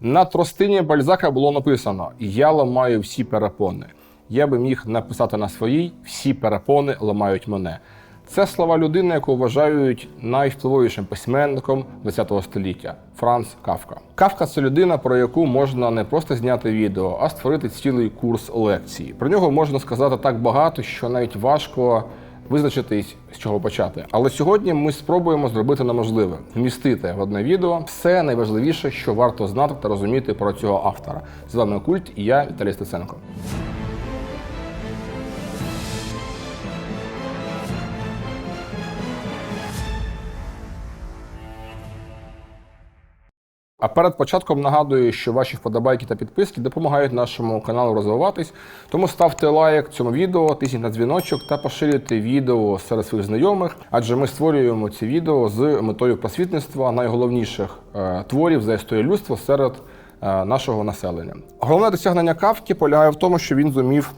На тростині Бальзака було написано: Я ламаю всі перепони. Я би міг написати на своїй всі перепони ламають мене. Це слова людини, яку вважають найвпливовішим письменником ХХ століття Франц Кафка. Кафка це людина, про яку можна не просто зняти відео, а створити цілий курс лекцій. Про нього можна сказати так багато, що навіть важко визначитись, з чого почати. Але сьогодні ми спробуємо зробити неможливе вмістити в одне відео все найважливіше, що варто знати та розуміти про цього автора. З вами Культ і я Віталій Стеценко. А перед початком нагадую, що ваші вподобайки та підписки допомагають нашому каналу розвиватись. Тому ставте лайк цьому відео, тисніть на дзвіночок та поширюйте відео серед своїх знайомих, адже ми створюємо ці відео з метою просвітництва найголовніших е, творів за історію людства серед е, нашого населення. Головне досягнення кавки полягає в тому, що він зумів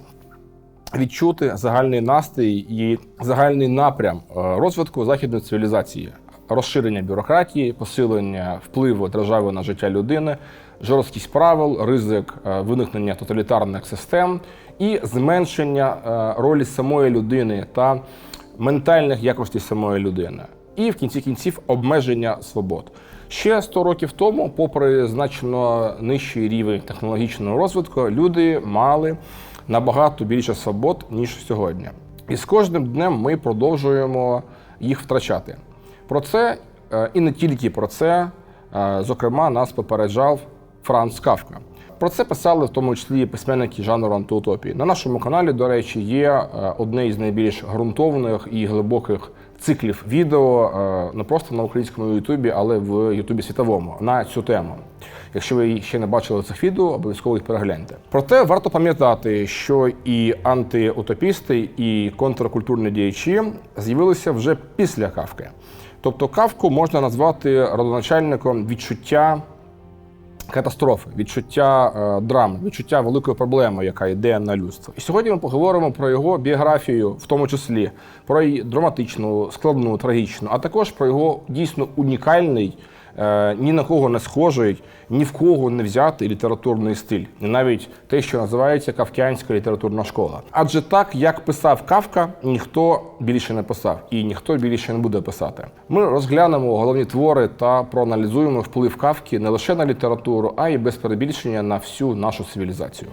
відчути загальний настрій і загальний напрям е, розвитку західної цивілізації, розширення бюрократії, посилення впливу держави на життя людини, жорсткість правил, ризик е, виникнення тоталітарних систем і зменшення е, ролі самої людини та ментальних якостей самої людини. І в кінці кінців обмеження свобод. Ще 100 років тому, попри значно нижчий рівень технологічного розвитку, люди мали набагато більше свобод, ніж сьогодні. І з кожним днем ми продовжуємо їх втрачати. Про це е, і не тільки про це, е, зокрема, нас попереджав Франц Кавка. Про це писали в тому числі письменники жанру антиутопії. На нашому каналі, до речі, є е, одне із найбільш ґрунтовних і глибоких циклів відео не просто на українському Ютубі, але в Ютубі світовому на цю тему. Якщо ви ще не бачили цих відео, обов'язково їх перегляньте. Проте варто пам'ятати, що і антиутопісти, і контркультурні діячі з'явилися вже після Кавки. Тобто Кавку можна назвати родоначальником відчуття катастрофи, відчуття е, драми, відчуття великої проблеми, яка йде на людство. І сьогодні ми поговоримо про його біографію, в тому числі про її драматичну, складну, трагічну, а також про його дійсно унікальний, ні на кого не схожий, ні в кого не взятий літературний стиль, і навіть те, що називається Кавкіанська літературна школа. Адже так, як писав Кавка, ніхто більше не писав, і ніхто більше не буде писати. Ми розглянемо головні твори та проаналізуємо вплив Кавки не лише на літературу, а й без перебільшення на всю нашу цивілізацію.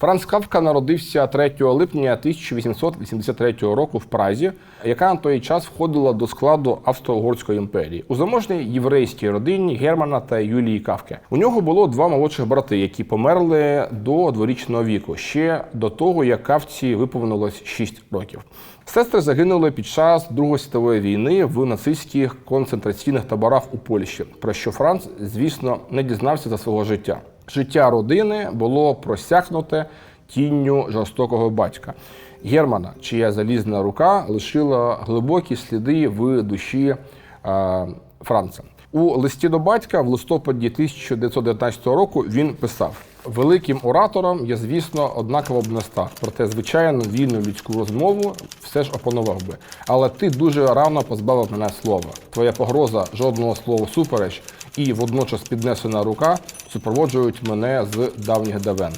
Франц Кавка народився 3 липня 1883 року в Празі, яка на той час входила до складу Австро-Угорської імперії у заможній єврейській родині Германа та Юлії Кавки. У нього було два молодших брати, які померли до дворічного віку, ще до того, як кавці виповнилось 6 років. Сестри загинули під час Другої світової війни в нацистських концентраційних таборах у Польщі, про що Франц, звісно, не дізнався за свого життя. Життя родини було просякнуте тінню жорстокого батька. Германа, чия залізна рука лишила глибокі сліди в душі е, Франца. У листі до батька в листопаді 1919 року він писав: Великим оратором я, звісно, однаково б не став. Проте, звичайно, вільну людську розмову все ж опанував би. Але ти дуже рано позбавив мене слова. Твоя погроза жодного слова супереч і водночас піднесена рука супроводжують мене з давніх давен.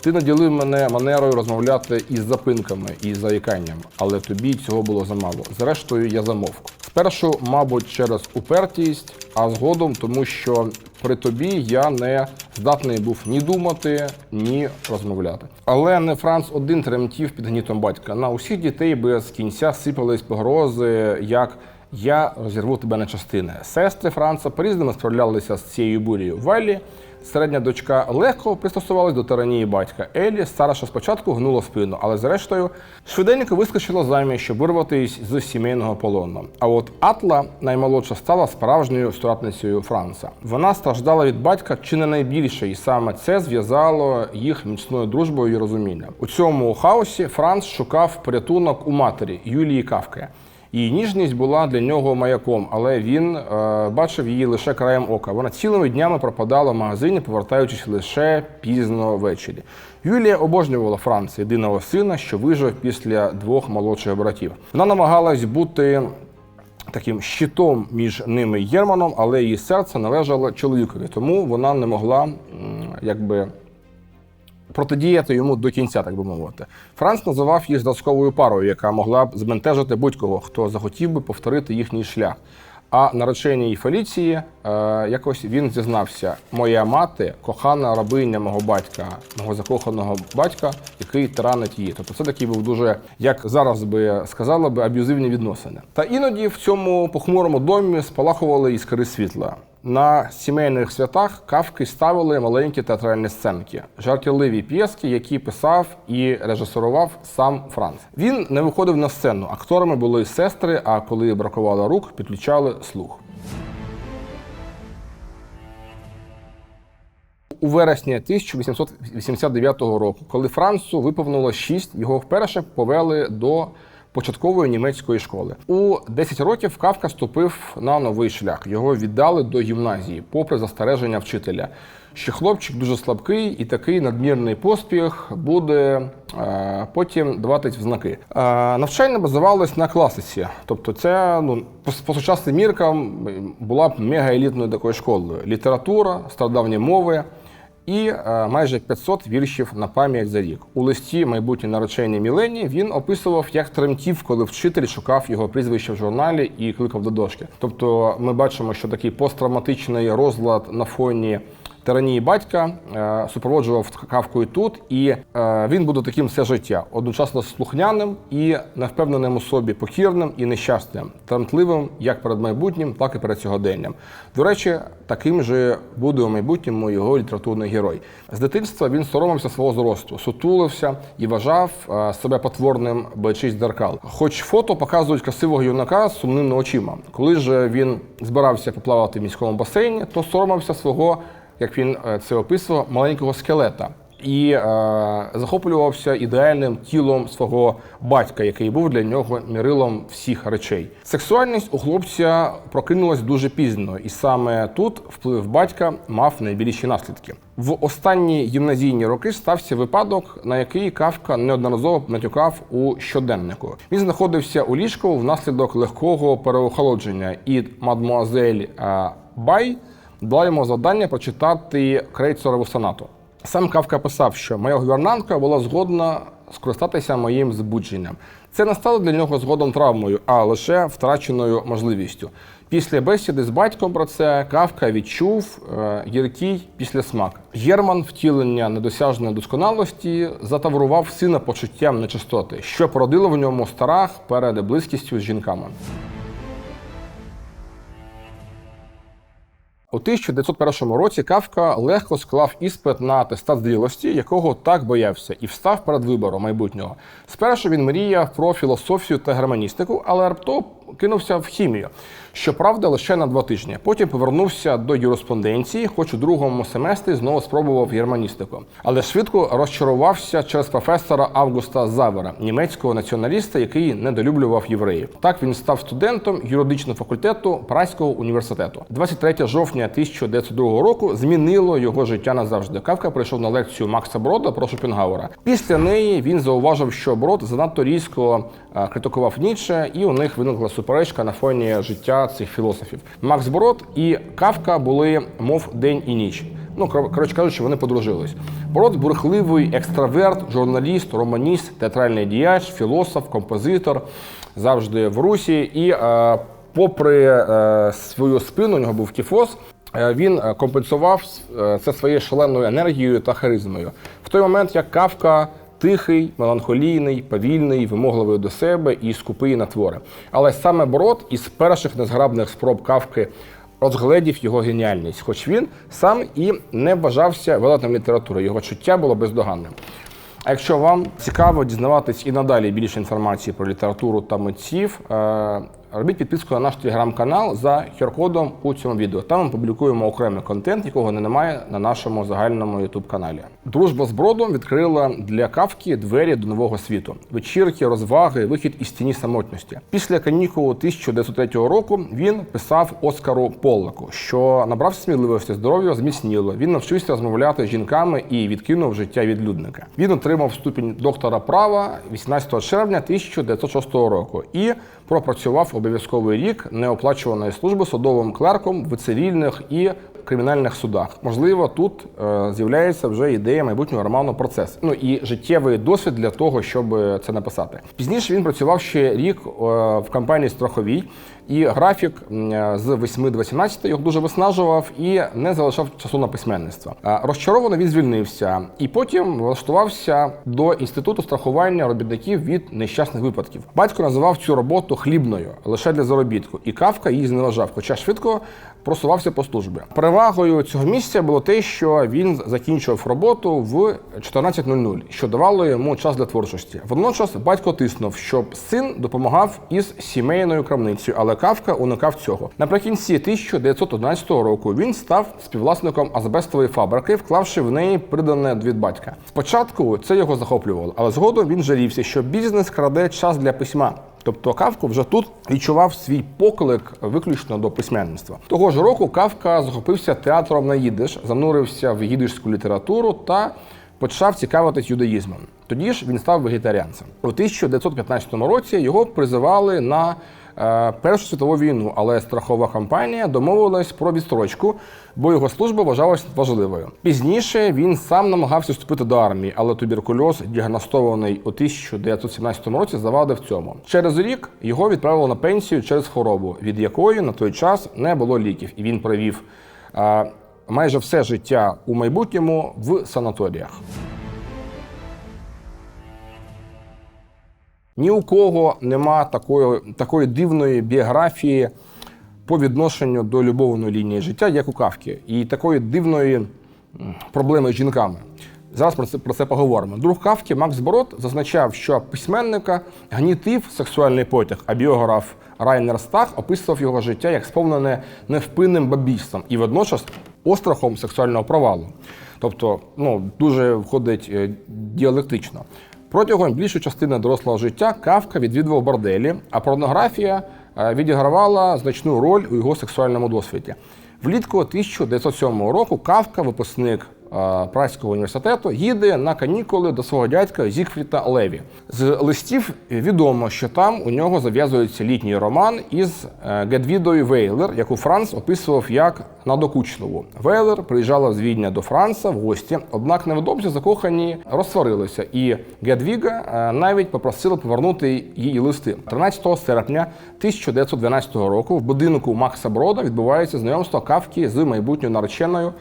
Ти наділив мене манерою розмовляти із запинками і заїканням, але тобі цього було замало. Зрештою, я замовк. Спершу, мабуть, через упертість, а згодом тому, що при тобі я не здатний був ні думати, ні розмовляти. Але не Франц один тремтів під гнітом батька. На усіх дітей без кінця сипались погрози, як я розірву тебе на частини. Сестри Франца по-різному справлялися з цією бурією. Валлі, середня дочка, легко пристосувалась до тиранії батька. Елі, старша спочатку гнула спину, але зрештою швиденько вискочила заміж, щоб вирватися з сімейного полону. А от Атла, наймолодша, стала справжньою стратницею Франца. Вона страждала від батька чи не найбільше, і саме це зв'язало їх міцною дружбою і розумінням. У цьому хаосі Франц шукав порятунок у матері Юлії Кавки. Її ніжність була для нього маяком, але він е, бачив її лише краєм ока. Вона цілими днями пропадала в магазині, повертаючись лише пізно ввечері. Юлія обожнювала Франца, єдиного сина, що вижив після двох молодших братів. Вона намагалась бути таким щитом між ними і Єрманом, але її серце належало чоловікові, тому вона не могла якби. Протидіяти йому до кінця, так би мовити. Франц називав їх зразковою парою, яка могла б збентежити будь-кого, хто захотів би повторити їхній шлях. А нареченій Феліції е, якось він зізнався: моя мати кохана рабиня мого батька, мого закоханого батька, який тиранить її. Тобто це такий був дуже, як зараз би сказали би, аб'юзивні відносини. Та іноді в цьому похмурому домі спалахували іскри світла. На сімейних святах кавки ставили маленькі театральні сценки, жартівливі п'єски, які писав і режисерував сам Франц. Він не виходив на сцену. Акторами були сестри, а коли бракувало рук, підключали слух. У вересні 1889 року, коли Францу виповнило 6, його вперше повели до початкової німецької школи. У 10 років Кавка ступив на новий шлях. Його віддали до гімназії, попри застереження вчителя. Що хлопчик дуже слабкий і такий надмірний поспіх буде е, потім даватись в знаки. Е, навчання базувалось на класиці, тобто це ну по, по сучасним міркам була б мегаелітною такою школою. Література, стародавні мови і е, майже 500 віршів на пам'ять за рік. У листі майбутнє наречення Мілені він описував, як тремтів, коли вчитель шукав його прізвище в журналі і кликав до дошки. Тобто, ми бачимо, що такий посттравматичний розлад на фоні. Тиранії батька е, супроводжував кавку і тут, і е, він буде таким все життя, одночасно слухняним і невпевненим у собі, покірним і нещасним, тремтливим як перед майбутнім, так і перед сьогоденням. До речі, таким же буде у майбутньому його літературний герой. З дитинства він соромився свого зросту, сутулився і вважав е, себе потворним боячись дзеркал. Хоч фото показують красивого юнака з сумними очима. Коли ж він збирався поплавати в міському басейні, то соромився свого як він е, це описував, маленького скелета. І е, захоплювався ідеальним тілом свого батька, який був для нього мірилом всіх речей. Сексуальність у хлопця прокинулась дуже пізно, і саме тут вплив батька мав найбільші наслідки. В останні гімназійні роки стався випадок, на який Кавка неодноразово натюкав у щоденнику. Він знаходився у ліжку внаслідок легкого переохолодження, і мадмуазель е, Бай дала йому завдання прочитати Крейцерову сонату. Сам Кавка писав, що моя гувернантка була згодна скористатися моїм збудженням. Це не стало для нього згодом травмою, а лише втраченою можливістю. Після бесіди з батьком про це Кавка відчув е, гіркий післясмак. Герман, втілення недосяжної досконалості, затаврував сина почуттям нечистоти, що породило в ньому страх перед близькістю з жінками. У 1901 році Кавка легко склав іспит на атестат зрілості, якого так боявся, і встав перед вибором майбутнього. Спершу він мріяв про філософію та германістику, але раптом кинувся в хімію. Щоправда, лише на два тижні. Потім повернувся до юриспонденції, хоч у другому семестрі знову спробував германістику. Але швидко розчарувався через професора Августа Завера, німецького націоналіста, який недолюблював євреїв. Так він став студентом юридичного факультету Праського університету. 23 жовтня 1902 року змінило його життя назавжди. Кавка прийшов на лекцію Макса Брода про Шопенгауера. Після неї він зауважив, що Брод занадто різко е, критикував Ніцше, і у них виникла суперечка на фоні життя цих філософів. Макс Брод і Кавка були мов день і ніч. Ну, коротше кажучи, вони подружились. Брод бурхливий екстраверт, журналіст, романіст, театральний діяч, філософ, композитор, завжди в русі. І е, попри е, свою спину, у нього був кіфоз. е, Він компенсував е, це своєю шаленою енергією та харизмою. В той момент, як Кавка тихий, меланхолійний, повільний, вимогливий до себе і скупий на твори. Але саме Брод із перших незграбних спроб Кавки розгледів його геніальність, хоч він сам і не вважався велетнем літератури. Його чуття було бездоганним. А якщо вам цікаво дізнаватись і надалі більше інформації про літературу та митців, е, робіть підписку на наш телеграм-канал за QR-кодом у цьому відео. Там ми публікуємо окремий контент, якого не немає на нашому загальному youtube каналі. Дружба з бродом відкрила для кавки двері до нового світу, вечірки, розваги, вихід із тіні самотності. Після канікул 1903 року він писав Оскару Поллаку, що набрав сміливості, здоров'я зміцніло. Він навчився розмовляти з жінками і відкинув життя відлюдника. Він отримав ступінь доктора права 18 червня 1906 року і пропрацював обов'язковий рік неоплачуваної служби судовим клерком в цивільних і кримінальних судах. Можливо, тут е, з'являється вже ідея майбутнього роману процес. Ну і життєвий досвід для того, щоб це написати. Пізніше він працював ще рік е, в компанії страховій, і графік е, з 8 до 18 його дуже виснажував і не залишав часу на письменництво. Е, Розчаровано він звільнився і потім влаштувався до інституту страхування робітників від нещасних випадків. Батько називав цю роботу хлібною лише для заробітку, і Кавка її зневажав, хоча швидко просувався по службі. Перевагою цього місця було те, що він закінчував роботу в 14.00, що давало йому час для творчості. Водночас батько тиснув, щоб син допомагав із сімейною крамницею, але Кавка уникав цього. Наприкінці 1911 року він став співвласником азбестової фабрики, вклавши в неї придане від батька. Спочатку це його захоплювало, але згодом він жалівся, що бізнес краде час для письма. Тобто Кавко вже тут відчував свій поклик виключно до письменництва. Того ж року Кавка захопився театром на їдиш, занурився в їдишську літературу та почав цікавитись юдаїзмом. Тоді ж він став вегетаріанцем. У 1915 році його призивали на е, Першу світову війну, але страхова компанія домовилась про відстрочку, бо його служба вважалась важливою. Пізніше він сам намагався вступити до армії, але туберкульоз, діагностований у 1917 році, завадив цьому. Через рік його відправили на пенсію через хворобу, від якої на той час не було ліків, і він провів е, майже все життя у майбутньому в санаторіях. Ні у кого нема такої, такої дивної біографії по відношенню до любовної лінії життя, як у Кавки, і такої дивної проблеми з жінками. Зараз про це, про це поговоримо. Друг Кавки Макс Борот зазначав, що письменника гнітив сексуальний потяг, а біограф Райнер Стах описував його життя як сповнене невпинним бабійством і водночас острахом сексуального провалу. Тобто, ну, дуже входить е, діалектично. Протягом більшої частини дорослого життя Кавка відвідував борделі, а порнографія відігравала значну роль у його сексуальному досвіді. Влітку 1907 року Кавка, випускник е, Празького університету, їде на канікули до свого дядька Зігфріта Леві. З листів відомо, що там у нього зав'язується літній роман із е, Гедвідою Вейлер, яку Франц описував як надокучливу. Вейлер приїжджала з Відня до Франца в гості, однак невдовзі закохані розсварилися, і Гедвіга е, навіть попросила повернути її листи. 13 серпня 1912 року в будинку Макса Брода відбувається знайомство Кавки з майбутньою нареченою.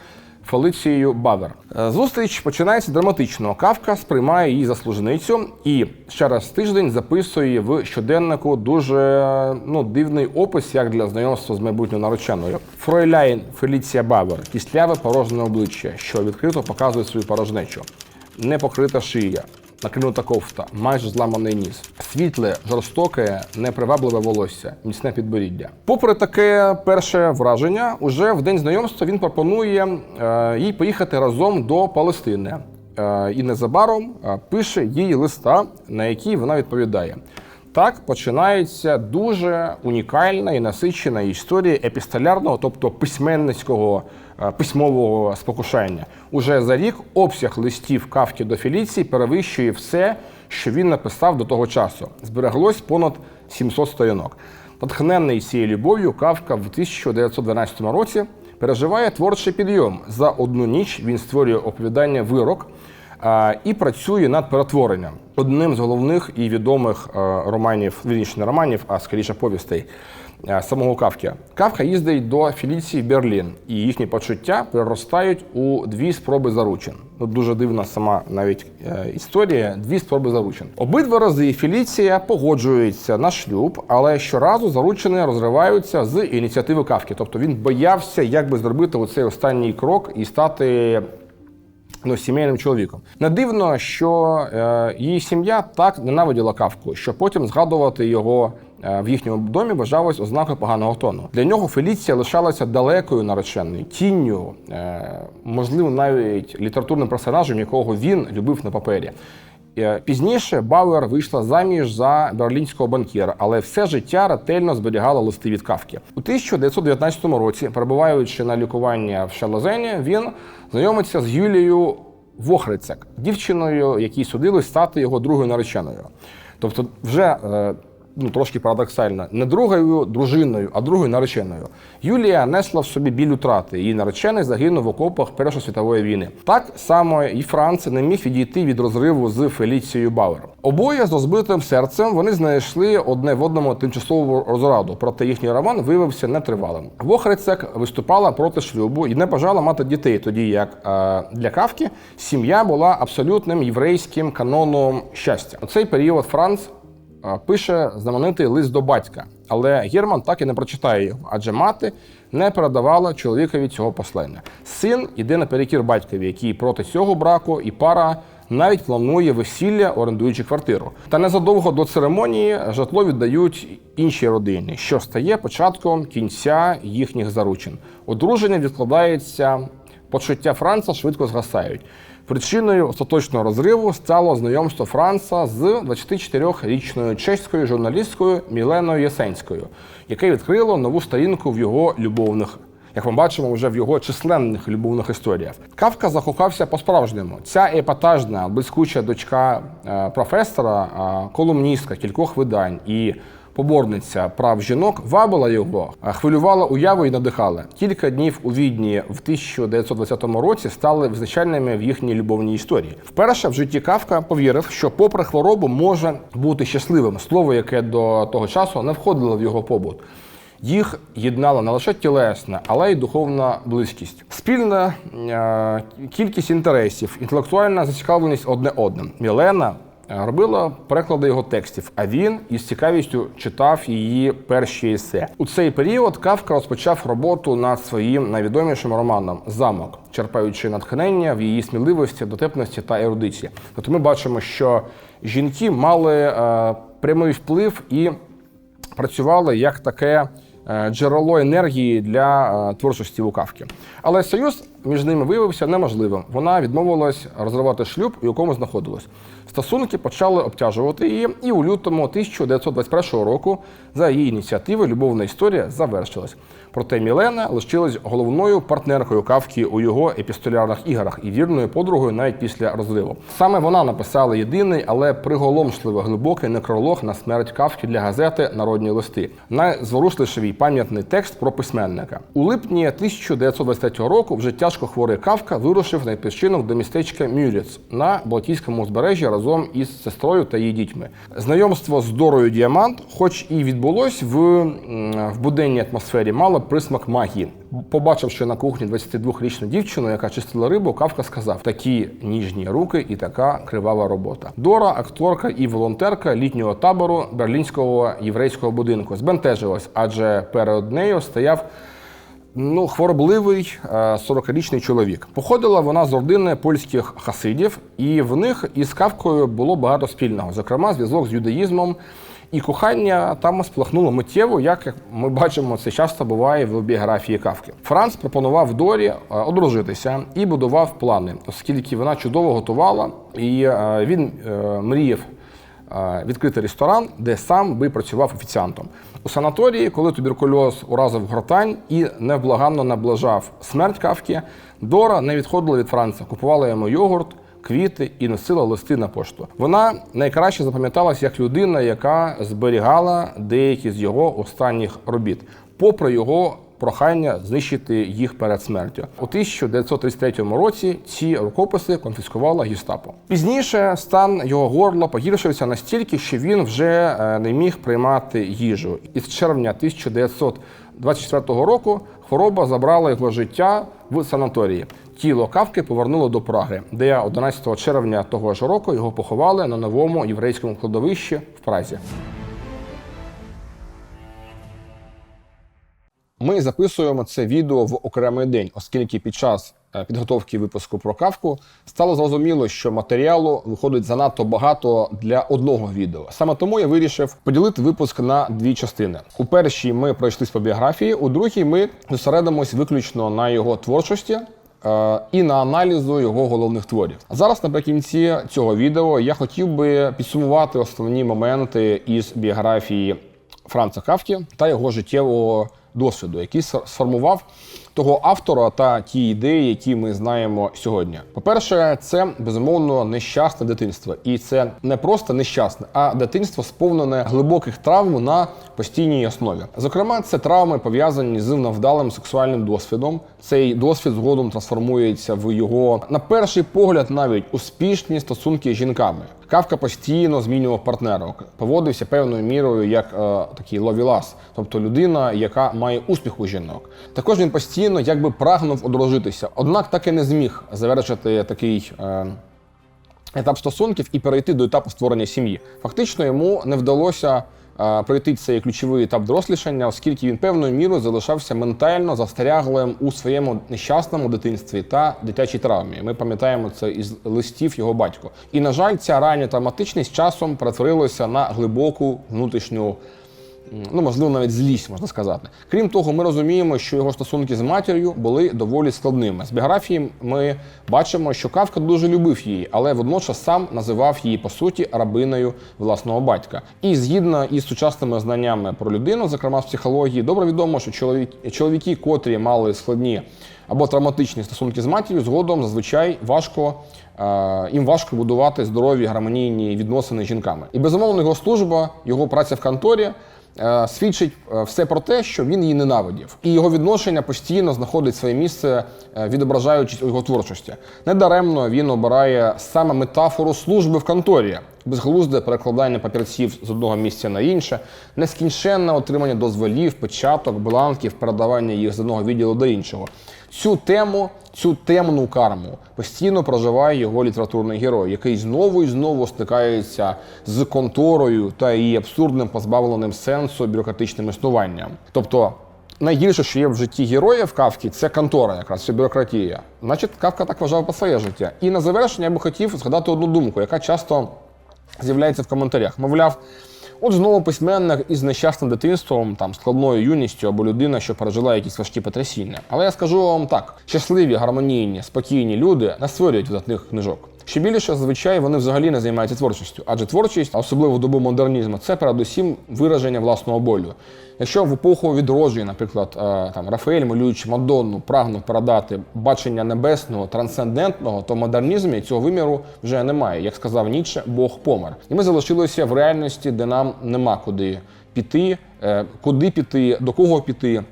Фелицією Бавер. Е, Зустріч починається драматично. Кавка сприймає її за служницю і раз тиждень записує в щоденнику дуже ну, дивний опис, як для знайомства з майбутньою нареченою. Фройляйн Феліція Бавер, кістляве порожнє обличчя, що відкрито показує свою порожнечу, непокрита шия. Накинута кофта, майже зламаний ніс, світле, жорстоке, непривабливе волосся, міцне підборіддя. Попри таке перше враження, уже в день знайомства він пропонує е, їй поїхати разом до Палестини. Е, і незабаром е, пише їй листа, на який вона відповідає. Так починається дуже унікальна і насичена історія епістолярного, тобто письменницького письмового спокушання. Уже за рік обсяг листів Кавки до Феліції перевищує все, що він написав до того часу. Збереглось понад 700 сторінок. Натхненний цією любов'ю, Кавка в 1912 році переживає творчий підйом. За одну ніч він створює оповідання Вирок а, і працює над перетворенням. Одним з головних і відомих е, романів, вірніше не романів, а скоріше повістей е, самого Кавки. Кавка їздить до Феліції в Берлін, і їхні почуття переростають у дві спроби заручин. Ну, дуже дивна сама навіть е, історія. Дві спроби заручин. Обидва рази Феліція погоджується на шлюб, але щоразу заручені розриваються з ініціативи Кавки. Тобто він боявся, як би зробити оцей останній крок і стати ну, сімейним чоловіком. Не дивно, що е, її сім'я так ненавиділа кавку, що потім згадувати його е, в їхньому домі вважалось ознакою поганого тону. Для нього Феліція лишалася далекою нареченою, тінню, е, можливо, навіть літературним персонажем, якого він любив на папері. Е, Пізніше Бауер вийшла заміж за берлінського банкіра, але все життя ретельно зберігала листи від Кавки. У 1919 році, перебуваючи на лікування в Шалазені, він знайомиться з Юлією Вохрицяк, дівчиною, якій судилось стати його другою нареченою. Тобто, вже е, ну, трошки парадоксально, не другою дружиною, а другою нареченою. Юлія несла в собі біль утрати. Її наречений загинув в окопах Першої світової війни. Так само і Франц не міг відійти від розриву з Феліцією Бауер. Обоє з розбитим серцем вони знайшли одне в одному тимчасову розраду, проте їхній роман виявився нетривалим. Вохрицек виступала проти шлюбу і не бажала мати дітей, тоді як е, для Кавки сім'я була абсолютним єврейським каноном щастя. У цей період Франц пише знаменитий лист до батька, але Герман так і не прочитає його, адже мати не передавала чоловікові цього послання. Син іде наперекір батькові, який проти цього браку, і пара навіть планує весілля, орендуючи квартиру. Та незадовго до церемонії житло віддають іншій родині, що стає початком кінця їхніх заручин. Одруження відкладається, почуття Франца швидко згасають. Причиною остаточного розриву стало знайомство Франца з 24-річною чеською журналісткою Міленою Єсенською, яке відкрило нову сторінку в його любовних як ми бачимо, вже в його численних любовних історіях. Кавка закохався по-справжньому. Ця епатажна, блискуча дочка е, професора, е, колумністка кількох видань і поборниця прав жінок вабила його, хвилювала уяву і надихала. Кілька днів у Відні в 1920 році стали визначальними в їхній любовній історії. Вперше в житті Кавка повірив, що, попри хворобу, може бути щасливим. Слово, яке до того часу не входило в його побут. Їх єднала не лише тілесна, але й духовна близькість, спільна е, кількість інтересів, інтелектуальна зацікавленість одне одним. Мілена робила переклади його текстів, а він із цікавістю читав її перші есе. У цей період Кавка розпочав роботу над своїм найвідомішим романом Замок, черпаючи натхнення в її сміливості, дотепності та ерудиції. Тобто ми бачимо, що жінки мали е, прямий вплив і працювали як таке е, джерело енергії для е, творчості у Кавки. Але союз між ними виявився неможливим. Вона відмовилась розривати шлюб, у якому знаходилась. Стосунки почали обтяжувати її, і у лютому 1921 року за її ініціативи любовна історія завершилась. Проте Мілена лишилась головною партнеркою Кавки у його епістолярних іграх і вірною подругою навіть після розриву. Саме вона написала єдиний, але приголомшливо глибокий некролог на смерть Кавки для газети Народні листи. Найзворушливіший пам'ятний текст про письменника. У липні 1923 року вже тяжко хворий Кавка вирушив на відпочинок до містечка Мюріц на Балтійському узбережжі разом із сестрою та її дітьми. Знайомство з Дорою Діамант, хоч і відбулось в, в буденній атмосфері, мало присмак магії. Побачивши на кухні 22-річну дівчину, яка чистила рибу, Кавка сказав: такі ніжні руки і така кривава робота. Дора, акторка і волонтерка літнього табору берлінського єврейського будинку, збентежилась, адже перед нею стояв ну, хворобливий е, 40-річний чоловік. Походила вона з родини польських хасидів, і в них із Кавкою було багато спільного, зокрема, зв'язок з юдаїзмом. І кохання там сплахнуло миттєво, як ми бачимо, це часто буває в біографії Кавки. Франц пропонував Дорі е, одружитися і будував плани, оскільки вона чудово готувала, і е, він е, мріяв е, відкрити ресторан, де сам би працював офіціантом. У санаторії, коли туберкульоз уразив гортань і невблаганно наближав смерть Кавки, Дора не відходила від Франца, купувала йому йогурт, квіти і носила листи на пошту. Вона найкраще запам'яталась як людина, яка зберігала деякі з його останніх робіт, попри його прохання знищити їх перед смертю. У 1933 році ці рукописи конфіскувала гестапо. Пізніше стан його горла погіршився настільки, що він вже е, не міг приймати їжу. І з червня 1924 року хвороба забрала його життя в санаторії. Тіло Кавки повернуло до Праги, де 11 червня того ж року його поховали на новому єврейському кладовищі в Празі. Ми записуємо це відео в окремий день, оскільки під час е, підготовки випуску про кавку стало зрозуміло, що матеріалу виходить занадто багато для одного відео. Саме тому я вирішив поділити випуск на дві частини. У першій ми пройшлись по біографії, у другій ми зосередимось виключно на його творчості. е, І на аналізу його головних творів. Зараз наприкінці цього відео я хотів би підсумувати основні моменти із біографії Франца Кавки та його життєвого досвіду, який сформував того автора та ті ідеї, які ми знаємо сьогодні. По-перше, це безумовно нещасне дитинство, і це не просто нещасне, а дитинство сповнене глибоких травм на постійній основі. Зокрема, це травми пов'язані з невдалим сексуальним досвідом. Цей досвід згодом трансформується в його, на перший погляд, навіть успішні стосунки з жінками. Кавка постійно змінював партнерок, поводився певною мірою як е, такий ловілас, тобто людина, яка має успіх у жінок. Також він постійно якби прагнув одружитися, однак так і не зміг завершити такий. Е, Етап стосунків і перейти до етапу створення сім'ї. Фактично йому не вдалося пройти цей ключовий етап дорослішання, оскільки він певною мірою залишався ментально застряглим у своєму нещасному дитинстві та дитячій травмі. Ми пам'ятаємо це із листів його батько. І на жаль, ця рання травматичність часом перетворилася на глибоку внутрішню. Ну, можливо, навіть злість, можна сказати. Крім того, ми розуміємо, що його стосунки з матір'ю були доволі складними. З біографії ми бачимо, що Кавка дуже любив її, але водночас сам називав її по суті рабиною власного батька. І згідно із сучасними знаннями про людину, зокрема з психології, добре відомо, що чоловік, чоловіки, котрі мали складні або травматичні стосунки з матір'ю, згодом зазвичай важко. е, Їм важко будувати здорові гармонійні відносини з жінками. І безумовно його служба, його праця в конторі свідчить е, все про те, що він її ненавидів, і його відношення постійно знаходить своє місце, е, відображаючись у його творчості. Недаремно він обирає саме метафору служби в конторі, безглузде перекладання папірців з одного місця на інше, нескінченне отримання дозволів, печаток, бланків, передавання їх з одного відділу до іншого. Цю тему, цю темну карму постійно проживає його літературний герой, який знову і знову стикається з конторою та її абсурдним позбавленим сенсу бюрократичним існуванням. Тобто. Найгірше, що є в житті героїв Кавки, це контора, якраз це бюрократія. Значить, Кавка так вважав по своє життя. І на завершення я би хотів згадати одну думку, яка часто з'являється в коментарях. Мовляв, от знову письменник із нещасним дитинством, там складною юністю або людина, що пережила якісь важкі потрясіння. Але я скажу вам так: щасливі, гармонійні, спокійні люди не створюють видатних книжок. Ще більше, зазвичай, вони взагалі не займаються творчістю, адже творчість, особливо в добу модернізму, це передусім вираження власного болю. Якщо в епоху відродження, наприклад, е, там Рафаель, малюючи Мадонну, прагнув передати бачення небесного, трансцендентного, то в модернізмі цього виміру вже немає. Як сказав Ніцше, Бог помер. І ми залишилися в реальності, де нам нема куди піти, е, куди піти, до кого піти.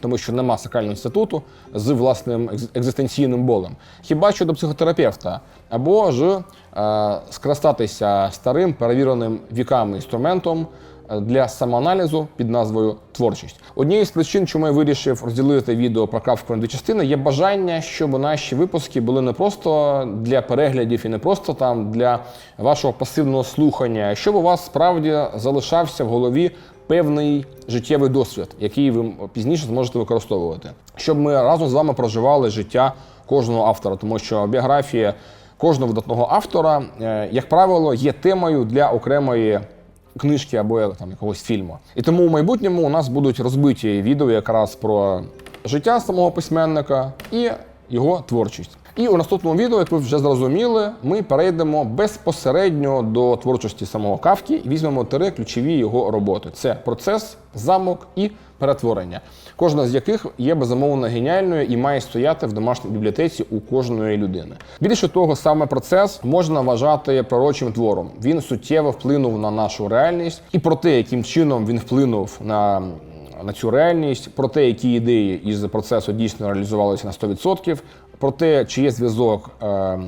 Тому що нема сакрального інституту з власним екзистенційним болем. Хіба що до психотерапевта, або ж е, скористатися старим перевіреним віками інструментом е, для самоаналізу під назвою творчість. Однією з причин, чому я вирішив розділити відео про кавку на дві частини, є бажання, щоб наші випуски були не просто для переглядів і не просто там для вашого пасивного слухання, щоб у вас справді залишався в голові певний життєвий досвід, який ви пізніше зможете використовувати, щоб ми разом з вами проживали життя кожного автора, тому що біографія кожного видатного автора, е, як правило, є темою для окремої. Книжки або там якогось фільму. І тому в майбутньому у нас будуть розбиті відео якраз про життя самого письменника і його творчість. І у наступному відео, як ви вже зрозуміли, ми перейдемо безпосередньо до творчості самого Кавки і візьмемо три ключові його роботи: це процес, замок і перетворення, кожна з яких є безумовно геніальною і має стояти в домашній бібліотеці у кожної людини. Більше того, саме процес можна вважати пророчим твором. Він суттєво вплинув на нашу реальність і про те, яким чином він вплинув на на цю реальність, про те, які ідеї із процесу дійсно реалізувалися на 100%, про те, чи є зв'язок е,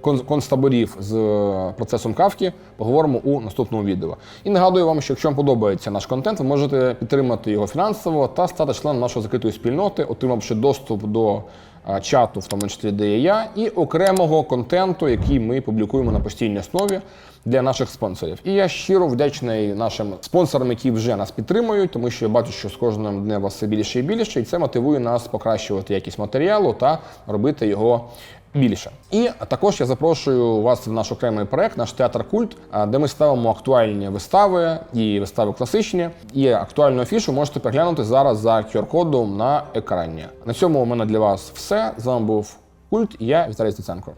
концтаборів з е, процесом кавки, поговоримо у наступному відео. І нагадую вам, що якщо вам подобається наш контент, ви можете підтримати його фінансово та стати членом нашої закритої спільноти, отримавши доступ до е, чату, в тому числі де є я, і окремого контенту, який ми публікуємо на постійній основі для наших спонсорів. І я щиро вдячний нашим спонсорам, які вже нас підтримують, тому що я бачу, що з кожним днем вас все більше і більше, і це мотивує нас покращувати якість матеріалу та робити його. Більше і також я запрошую вас в наш окремий проект, наш театр культ, де ми ставимо актуальні вистави і вистави класичні. І актуальну афішу можете переглянути зараз за QR-кодом на екрані. На цьому у мене для вас все. З вами був культ. і Я Віталій Стеценко.